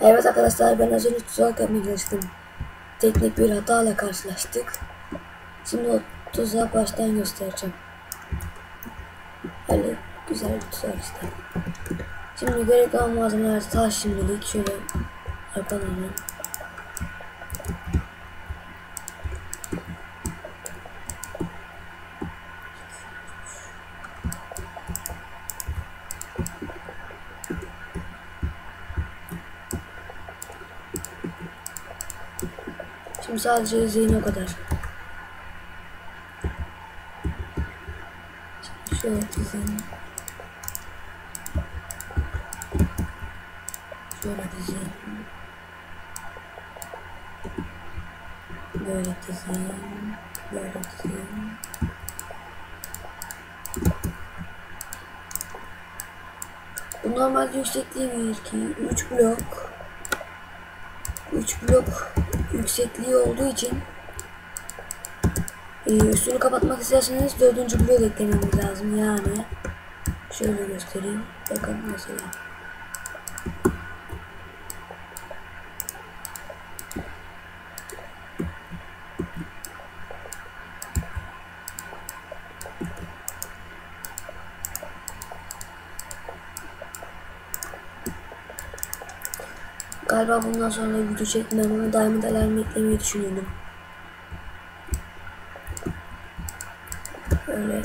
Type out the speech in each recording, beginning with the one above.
Evet arkadaşlar ben az önce tuzak yapmaya çalıştım. Teknik bir hatayla karşılaştık. Şimdi o tuzağı baştan göstereceğim. Öyle güzel bir tuzak işte. Şimdi gerek olan malzemeler taş şimdilik şöyle yapalım Şimdi sadece izleyin o kadar. Şimdi şöyle dizeyim. Şöyle dizeyim. Böyle dizeyim. Böyle dizeyim. Bu normal yüksekliği 1, 2, 3 blok. 3 blok yüksekliği olduğu için e, üstünü kapatmak isterseniz dördüncü blok eklememiz lazım. Yani şöyle göstereyim. Bakın mesela Galiba bundan sonra video çekmem ama Diamond Alarm eklemeyi düşünüyorum. Öyle.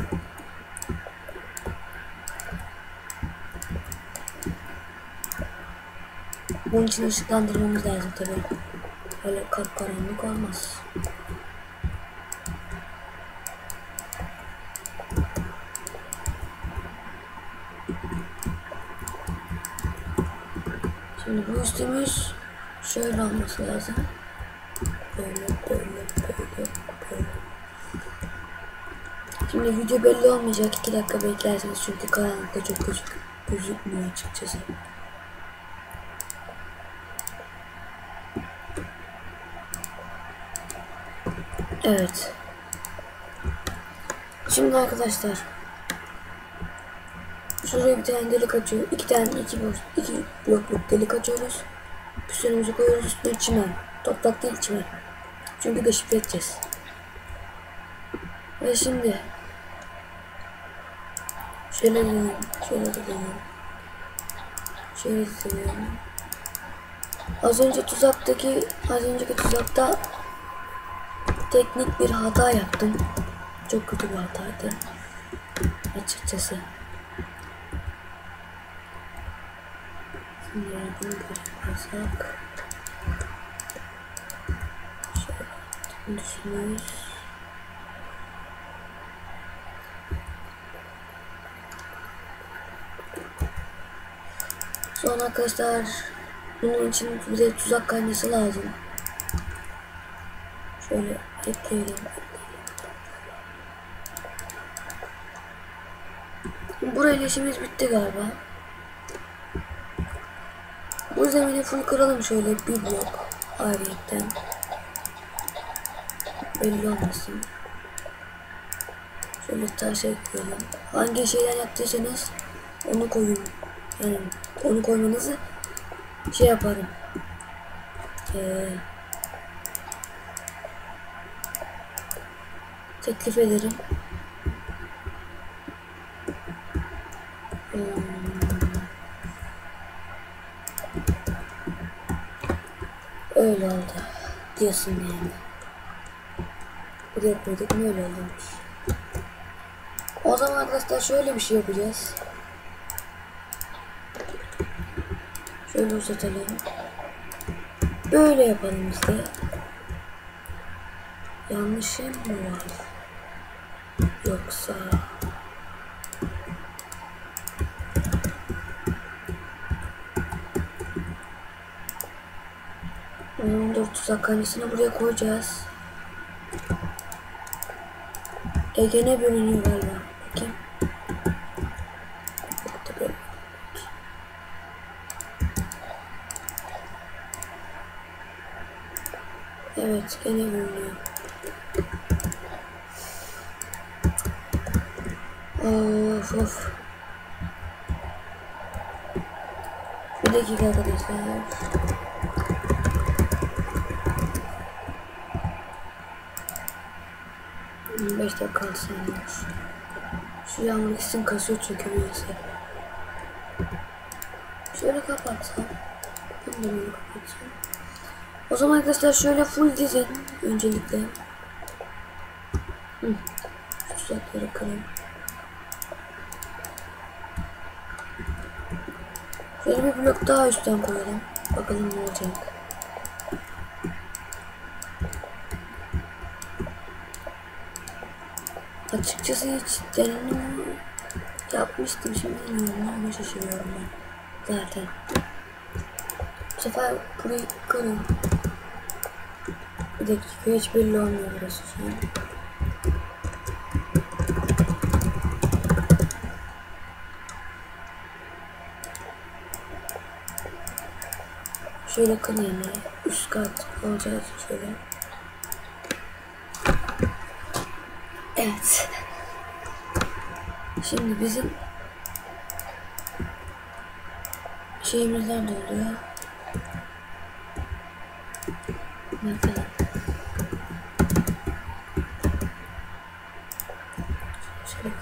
Bunun için ışıklandırmamız lazım tabi. Öyle kapkaranlık olmaz. Şimdi bu üstümüz şöyle olması lazım. Böyle böyle böyle böyle. Şimdi video belli olmayacak. 2 dakika beklersiniz çünkü karanlıkta çok gözük gözükmüyor açıkçası. Evet. Şimdi arkadaşlar Şuraya bir tane delik açıyor. iki tane iki blok, iki blokluk delik açıyoruz. Püstünümüzü koyuyoruz üstüne çimen. Toprak değil çimen. Çünkü deşifre edeceğiz. Ve şimdi şöyle deneyim. Şöyle de deneyim. Şöyle de deneyim. Az önce tuzaktaki az önceki tuzakta teknik bir hata yaptım. Çok kötü bir hataydı. Açıkçası. Yaparsak şöyle düşünüyoruz. Sonra arkadaşlar bunun için bize tuzak kaynası lazım. Şöyle ekleyelim. Burayla işimiz bitti galiba. Zemini full kıralım şöyle bir blok ayrıyetten. Belli olmasın. Şöyle taş ekleyelim. Hangi şeyler yaptıysanız onu koyun. Yani onu koymanızı şey yaparım. Ee, teklif ederim. Hmm. Öyle oldu. Diyorsun yani. Buraya koyduk mu öyle olmuş. O zaman arkadaşlar şöyle bir şey yapacağız. Şöyle uzatalım. Böyle yapalım işte. Yanlışım mı var? Yoksa... Hmm, dur tuzak kanesini buraya koyacağız. Ege'ne bölünüyor galiba. Bakayım. Evet gene bölünüyor. Of of. Bir dakika arkadaşlar. 25 dakika kalsın olmuş. Şu yağmur gitsin kasıyor çünkü bilgisayar. Şöyle kapatsam. Ben böyle kapatsam. O zaman arkadaşlar şöyle full dizin öncelikle. Hı. Şu tuzakları kırayım. Şöyle bir blok daha üstten koyalım. Bakalım ne olacak. Açıkçası hiç deneme yapmıştım şimdi ama şaşırıyorum ben zaten. Bu sefer burayı kırın. Bir dakika hiç belli olmuyor burası şu an. Şöyle yani üst kat olacak şöyle. Evet. Şimdi bizim şeyimiz nerede oluyor? Mesela şöyle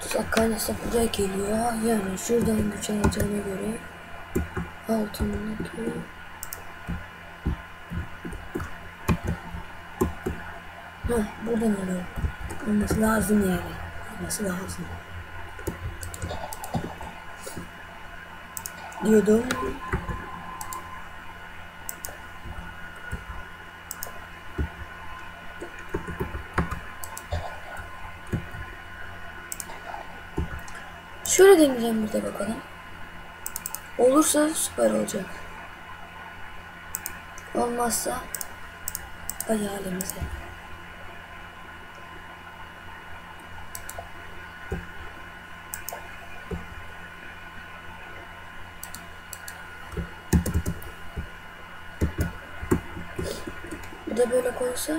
tuzak kaynasa buraya geliyor. Yani şuradan güç alacağına göre altındaki Heh, buradan alıyor. Olması lazım yani. Olması lazım. Diyordum. Şöyle deneyeceğim bir bakalım. Olursa süper olacak. Olmazsa hayalimize. De böyle koysa.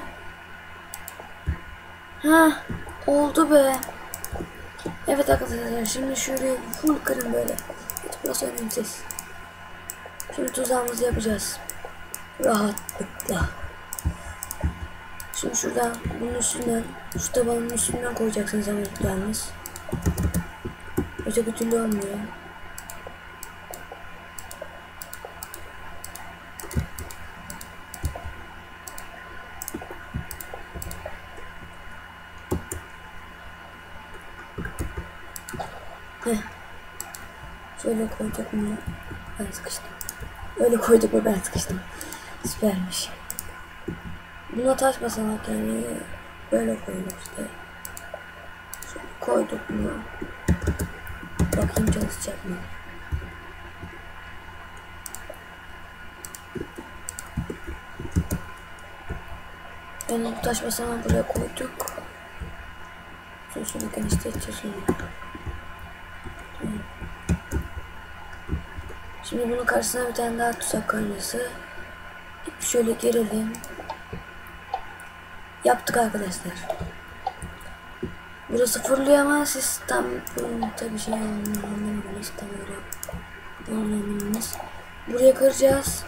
Ha, oldu be. Evet arkadaşlar şimdi şöyle full kırın böyle. Hiç burası önemsiz. Şimdi tuzağımızı yapacağız. Rahatlıkla. Şimdi şuradan bunun üstünden, şu tabanın üstünden koyacaksınız ama yalnız. Öteki türlü olmuyor. Heh. Şöyle koyduk mu? Ben sıkıştım. Öyle koyduk mu ben sıkıştım. Süpermiş. Buna taş basamak yani böyle koyduk işte. Şöyle koyduk mu? Bakayım çalışacak mı? Bu taş basamağı buraya koyduk. Şöyle şöyle genişleteceğiz Şimdi bunun karşısına bir tane daha tuzak kaynası. Şöyle girelim. Yaptık arkadaşlar. Burası fırlıyor ama siz tam bunun tabi şey anlamadınız tam öyle anlamadınız. Buraya kıracağız.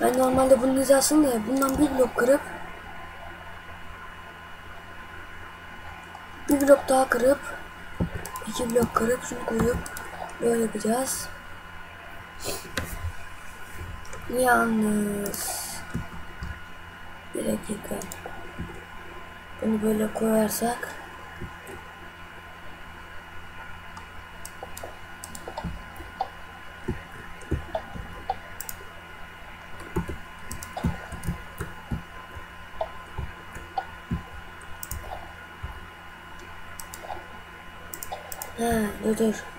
Ben normalde bunun hizasını da bundan bir blok kırıp bir blok daha kırıp iki blok kırıp şunu koyup böyle yapacağız. Yalnız bir dakika. Bunu böyle koyarsak Ha, dur dur.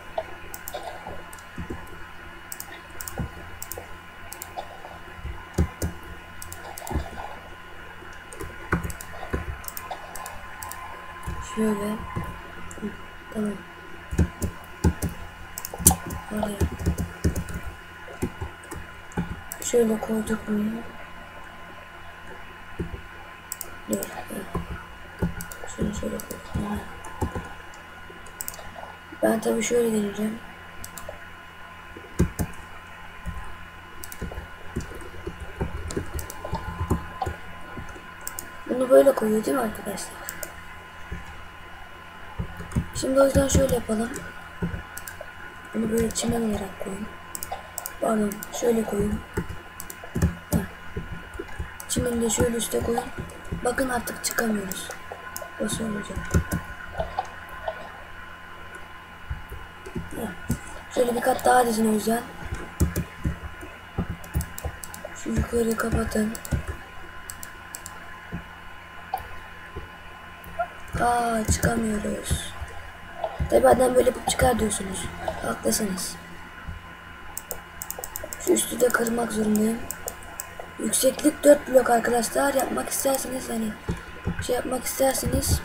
Şöyle. Tamam. Oraya. Şöyle koyduk bunu. Dur. Şunu şöyle koyduk. Ben tabii şöyle deneyeceğim. Bunu böyle koyuyor değil mi arkadaşlar? Şimdi o yüzden şöyle yapalım. Bunu böyle çimen olarak koyun. Pardon şöyle koyun. Heh. De şöyle üste koyun. Bakın artık çıkamıyoruz. Nasıl olacak? Heh. Şöyle bir kat daha dizin o yüzden. Şu yukarıyı kapatın. Aa çıkamıyoruz. Tabi adam böyle yapıp çıkar diyorsunuz. Haklısınız. Şu üstü de kırmak zorundayım. Yükseklik 4 blok arkadaşlar. Yapmak isterseniz hani şey yapmak isterseniz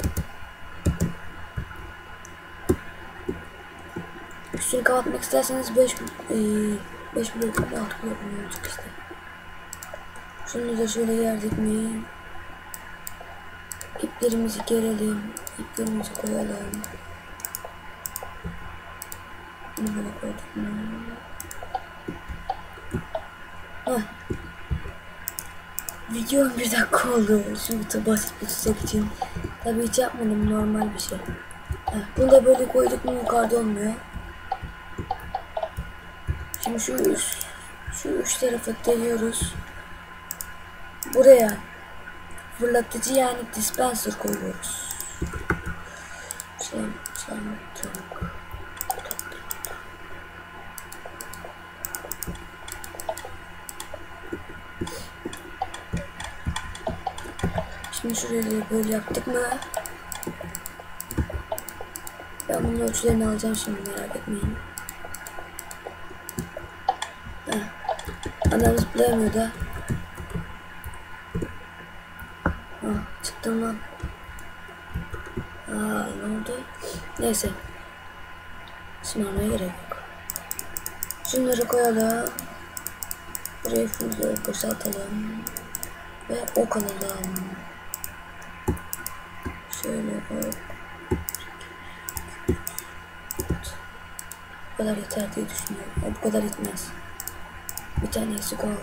üstünü kapatmak isterseniz 5 5 blok 6 blok olacak işte. Şunu da şöyle yerdik mi? İplerimizi gerelim. İplerimizi koyalım. Bunu böyle koyduk mu? Heh. Video 11 dakika oldu. Şu basit bir tuzak için. Tabii hiç yapmadım normal bir şey. Heh. Bunu da böyle koyduk mu yukarıda olmuyor. Şimdi şu üst, şu üç tarafı deliyoruz. Buraya fırlatıcı yani dispenser koyuyoruz. Çam, şurayı böyle yaptık mı? Ben bunun ölçülerini alacağım şimdi merak etmeyin. Heh. Adam zıplayamıyor da. Ah, çıktım lan. Aa, ne oldu? Neyse. Sınavmaya gerek yok. Şunları koyalım. Buraya full boşaltalım. Ve ok alalım. Bu kadar yeter diye düşünüyorum. O bu kadar yetmez. Bir tane eksik alalım.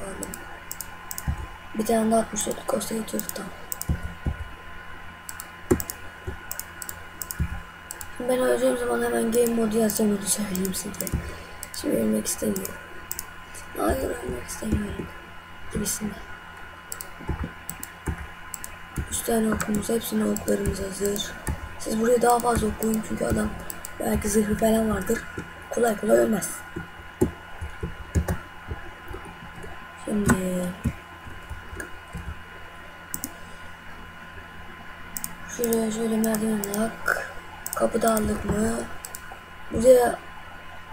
Bir tane daha 64 olsa yetiyordu tam. Ben öleceğim zaman hemen game modu yazacağım onu söyleyeyim size. Şimdi ölmek istemiyorum. Hayır ölmek istemiyorum. Gibisinden. Üç tane okumuz, hepsine oklarımız hazır. Siz buraya daha fazla okuyun çünkü adam belki zırhı falan vardır. Kolay kolay ölmez. Şimdi şuraya şöyle merdiven hak. Kapıda aldık mı? Buraya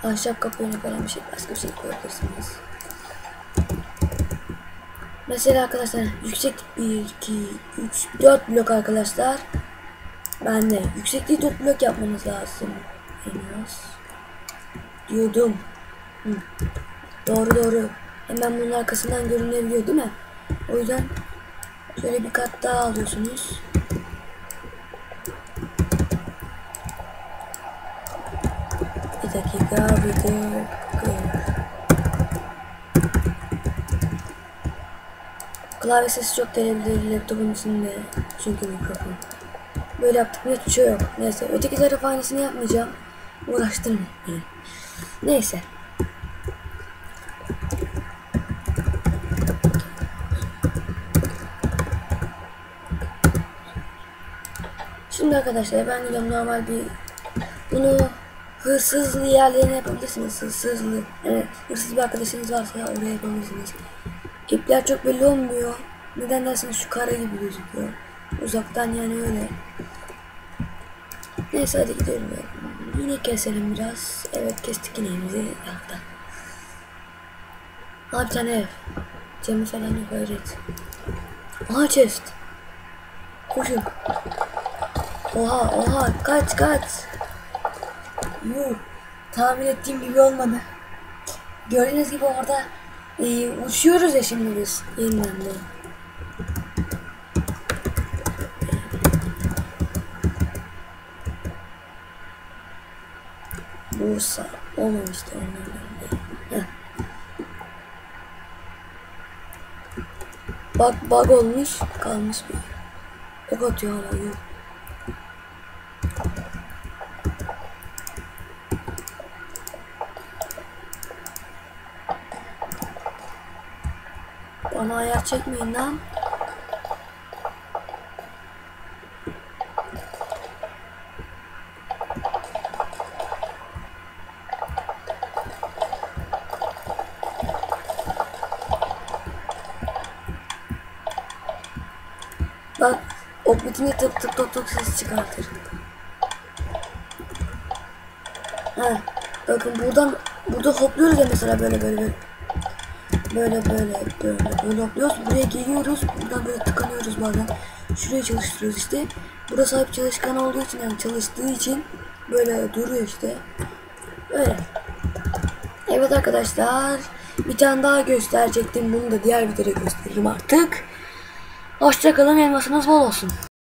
ahşap kapı önü falan bir şey başka bir şey koyabilirsiniz. Mesela arkadaşlar yüksek 1, 2, 3, 4 blok arkadaşlar. Ben de yüksekliği 4 blok yapmanız lazım. En az. Diyordum. Hı. Doğru doğru. Hemen bunun arkasından görünebiliyor değil mi? O yüzden şöyle bir kat daha alıyorsunuz. Bir dakika, bir dakika. Klavye sesi çok gelebilir laptopun içinde çünkü mikrofon. Böyle yaptık mı hiçbir şey yok. Neyse öteki taraf aynısını yapmayacağım. Uğraştırma beni. Neyse. Şimdi arkadaşlar ben gidiyorum normal bir bunu hırsızlı yerlerine yapabilirsiniz. Hırsızlı. Yani hırsız bir arkadaşınız varsa oraya yapabilirsiniz. İpler çok belli olmuyor. Neden derseniz şu kare gibi gözüküyor. Uzaktan yani öyle. Neyse hadi gidelim. Yine keselim biraz. Evet kestik ineğimizi. Yaktan. Bir tane ev. Camı falan yok hayret. Aha chest. Koşun. Oha oha kaç kaç. Yuh. Tahmin ettiğim gibi olmadı. Gördüğünüz gibi orada e, uçuyoruz ya şimdi biz yeniden de. Bursa olmamıştı onlardan. Bak bug olmuş kalmış bir. Ok atıyor hala yok. Bana ayar çekmeyin lan. Bak ok bitince tık tık tık tık ses çıkartır. Ha, bakın buradan burada hopluyoruz ya mesela böyle böyle böyle. Böyle böyle böyle böyle hopluyoruz. Buraya geliyoruz. Buradan böyle tıkanıyoruz bazen. Şuraya çalıştırıyoruz işte. Burası hep çalışkan olduğu için yani çalıştığı için böyle duruyor işte. Öyle. Evet arkadaşlar. Bir tane daha gösterecektim. Bunu da diğer videoda gösteririm artık. Hoşçakalın. Elmasınız bol olsun.